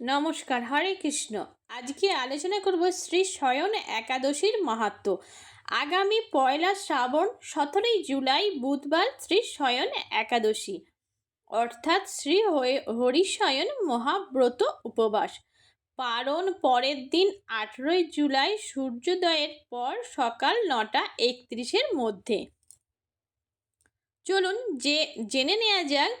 নমস্কার, হরে কৃষ্ণ। আজকে আলোচনা করব শ্রী শয়ন একাদশীর মাহাত্ম। আগামী পয়লা শ্রাবণ, সতেরোই জুলাই বুধবার শ্রী শয়ন একাদশী। অর্থাৎ শ্রী হরিশয়ন মহাব্রত উপবাস। পারণ পরের দিন আঠেরোই জুলাই সূর্যোদয়ের পর সকাল নটা একত্রিশের মধ্যে। চলুন যে, জেনে নেওয়া যাক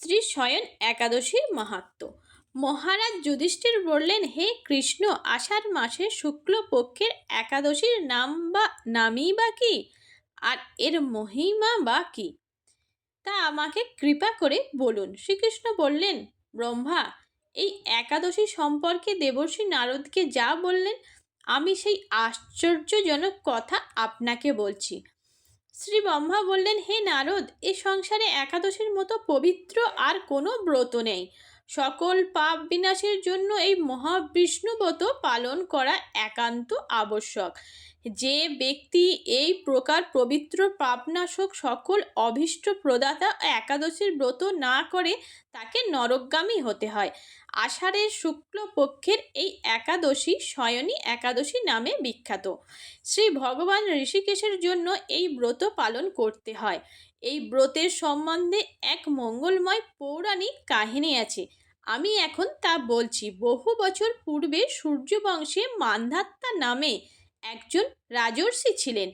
শ্রী শয়ন একাদশীর মাহাত্ম। মহারাজ যুধিষ্ঠির বললেন, হে কৃষ্ণ, আষাঢ় মাসে শুক্লপক্ষের একাদশীর নাম বা, নামই বা কি? আর এর মহিমা বা কি? তা আমাকে কৃপা করে বলুন। শ্রীকৃষ্ণ বললেন, ব্রহ্মা, এই একাদশী সম্পর্কে দেবর্ষী নারদকে যা বললেন, আমি সেই আশ্চর্যজনক কথা আপনাকে বলছি। শ্রী ব্রহ্মা বললেন, হে নারদ, এ সংসারে একাদশীর মতো পবিত্র আর কোনো ব্রত নেই। সকল পাপ বিনাশের জন্য এই মহাবিষ্ণুব্রত পালন করা একান্ত আবশ্যক। যে ব্যক্তি এই প্রকার পবিত্র পাপনাশক সকল অভীষ্ট প্রদাতা একাদশীর ব্রত না করে তাকে নরকগামী হতে হয়। আষাঢ়ের শুক্লপক্ষের এই একাদশী শয়নী একাদশী নামে বিখ্যাত। শ্রী ভগবান ঋষিকেশের জন্য এই ব্রত পালন করতে হয়। এই ব্রতের সম্বন্ধে এক মঙ্গলময় পৌরাণিক কাহিনী আছে। আমি এখন তা বলছি। বহু বছর পূর্বে সূর্যবংশে মান্ধাত্তা নামে একজন রাজর্ষি ছিলেন।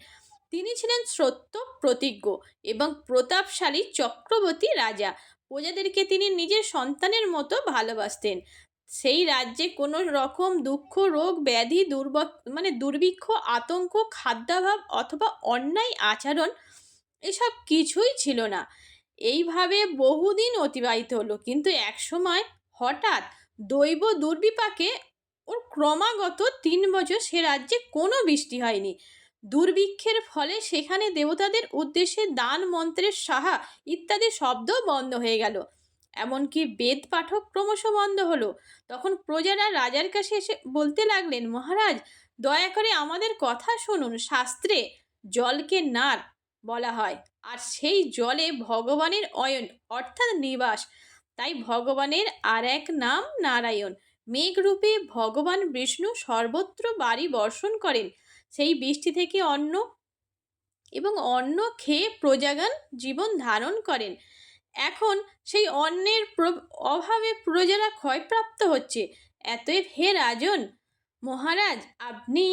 তিনি ছিলেন সত্য প্রতিজ্ঞ এবং প্রতাপশালী চক্রবর্তী রাজা। প্রজাদেরকে তিনি নিজের সন্তানের মতো ভালোবাসতেন। সেই রাজ্যে কোনো রকম দুঃখ, রোগ, ব্যাধি, দুর্ব মানে দুর্ভিক্ষ, আতঙ্ক, খাদ্যাভাব অথবা অন্যায় আচরণ এসব কিছুই ছিল না। এইভাবে বহুদিন অতিবাহিত হলো। কিন্তু একসময় হঠাৎ দৈব দুর্বিপাকে ওর ক্রমাগত তিন বছর সে রাজ্যে কোনো বৃষ্টি হয়নি। দুর্ভিক্ষের ফলে সেখানে দেবতাদের উদ্দেশ্যে দান মন্ত্রের সাহা ইত্যাদি শব্দ বন্ধ হয়ে গেল। এমনকি বেদ পাঠক ক্রমশ বন্ধ হলো। তখন প্রজারা রাজার কাছে এসে বলতে লাগলেন, মহারাজ, দয়া করে আমাদের কথা শুনুন। শাস্ত্রে জলকে নার বলা হয়, আর সেই জলে ভগবানের অয়ন, অর্থাৎ নিবাস। তাই ভগবানের আর এক নাম নারায়ণ। মেঘরূপে ভগবান বিষ্ণু সর্বত্র বাড়ি বর্ষণ করেন। সেই বৃষ্টি থেকে অন্ন এবং অন্ন খেয়ে প্রজাগান জীবন ধারণ করেন। এখন সেই অন্নের অভাবে প্রজারা ক্ষয়প্রাপ্ত হচ্ছে। এতএব হে রাজন মহারাজ, আপনি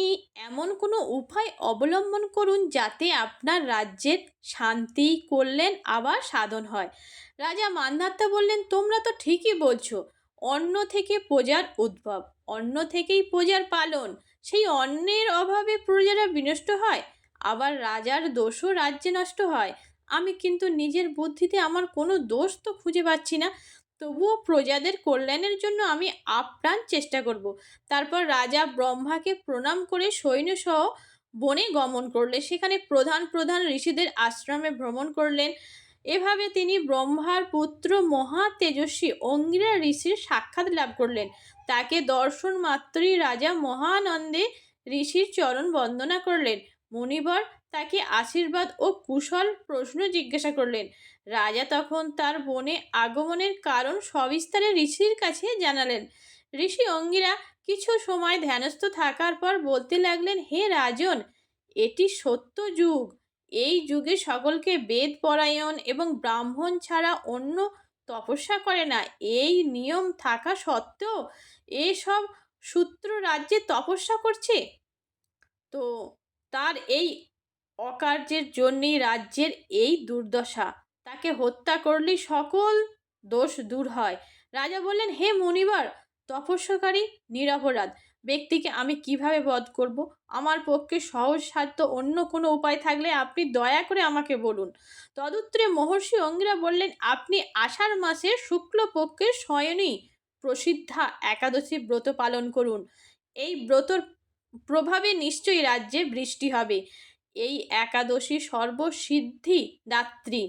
এমন কোনো উপায় অবলম্বন করুন যাতে আপনার রাজ্যের শান্তি করলেন আবার সাধন হয়। রাজা মান্ধাত্তা বললেন, তোমরা তো ঠিকই বলছো, অন্ন থেকে প্রজার উদ্ভব, অন্ন থেকেই প্রজার পালন। সেই অন্নের অভাবে প্রজারা বিনষ্ট হয়, আবার রাজার দোষও রাজ্যে নষ্ট হয়। আমি কিন্তু নিজের বুদ্ধিতে আমার কোনো দোষ তো খুঁজে পাচ্ছি না। তবুও প্রজাদের কল্যাণের জন্য আমি আপ্রাণ চেষ্টা করব। তারপর রাজা ব্রহ্মাকে প্রণাম করে সৈন্যসহ বনে গমন করলে সেখানে প্রধান প্রধান ঋষিদের আশ্রমে ভ্রমণ করলেন। এভাবে তিনি ব্রহ্মার পুত্র মহা তেজস্বী অঙ্গিরা ঋষির সাক্ষাৎ লাভ করলেন। তাকে দর্শন মাত্রই রাজা মহানন্দে ঋষির চরণ বন্দনা করলেন। মণিবর তাকে আশীর্বাদ ও কুশল প্রশ্ন জিজ্ঞাসা করলেন। রাজা তখন তার বনে আগমনের কারণ সবিস্তারে ঋষির কাছে জানালেন। ঋষি অঙ্গিরা কিছু সময় ধ্যানস্থ থাকার পর বলতে লাগলেন, হে রাজন, এটি সত্য যুগ। এই যুগে সকলকে বেদ, পরায়ণ এবং ব্রাহ্মণ ছাড়া অন্য তপস্যা করে না। এই নিয়ম থাকা সত্ত্বেও এসব সূত্র রাজ্যে তপস্যা করছে। তো তার এই অকার্যের জন্যই রাজ্যের এই দুর্দশা। তাকে হত্যা করলেই সকল দোষ দূর হয়। রাজা বললেন, হে মনিবার, তপস্যাকারী নিরপরাধ, ব্যক্তিকে আমি কীভাবে বধ করব? আমার পক্ষে সহজ সাধ্য অন্য কোনো উপায় থাকলে আপনি দয়া করে আমাকে বলুন। তদুত্তরে মহর্ষি অঙ্গিরা বললেন, আপনি আষাঢ় মাসের শুক্লপক্ষের শয়নী প্রসিদ্ধা একাদশী ব্রত পালন করুন। এই ব্রতর প্রভাবে নিশ্চয়ই রাজ্যে বৃষ্টি হবে। এই একাদশী সর্বসিদ্ধি দাত্রী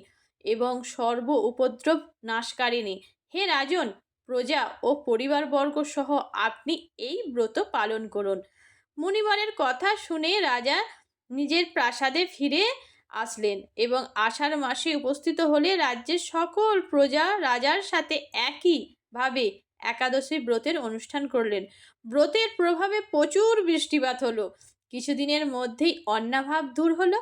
এবং সর্ব উপদ্রব নাশকারিণী। হে রাজন, প্রজা ও পরিবারবর্গ সহ আপনি এই ব্রত পালন করুন। মুনিবরের কথা শুনে রাজা নিজের প্রাসাদে ফিরে আসলেন এবং আষাঢ় মাসে উপস্থিত হলে রাজ্যের সকল প্রজা রাজার সাথে একইভাবে একাদশী ব্রতের অনুষ্ঠান করলেন। ব্রতের প্রভাবে প্রচুর বৃষ্টিপাত হলো। কিছুদিনের মধ্যেই অন্নাভাব দূর হলো।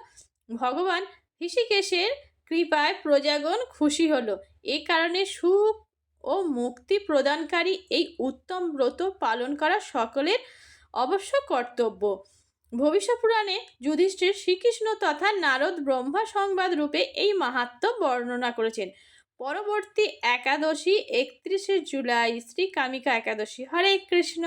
ভগবান ঋষিকেশের কৃপায় প্রজাগণ খুশি হলো। এ কারণে সুখ ও মুক্তি প্রদানকারী এই উত্তম ব্রত পালন করা সকলের অবশ্য কর্তব্য। ভবিষ্য পুরাণে যুধিষ্ঠির শ্রীকৃষ্ণ তথা নারদ ব্রহ্মা সংবাদ রূপে এই মাহাত্ম্য বর্ণনা করেছেন। পরবর্তী একাদশী একত্রিশে জুলাই শ্রী কামিকা একাদশী। হরে কৃষ্ণ।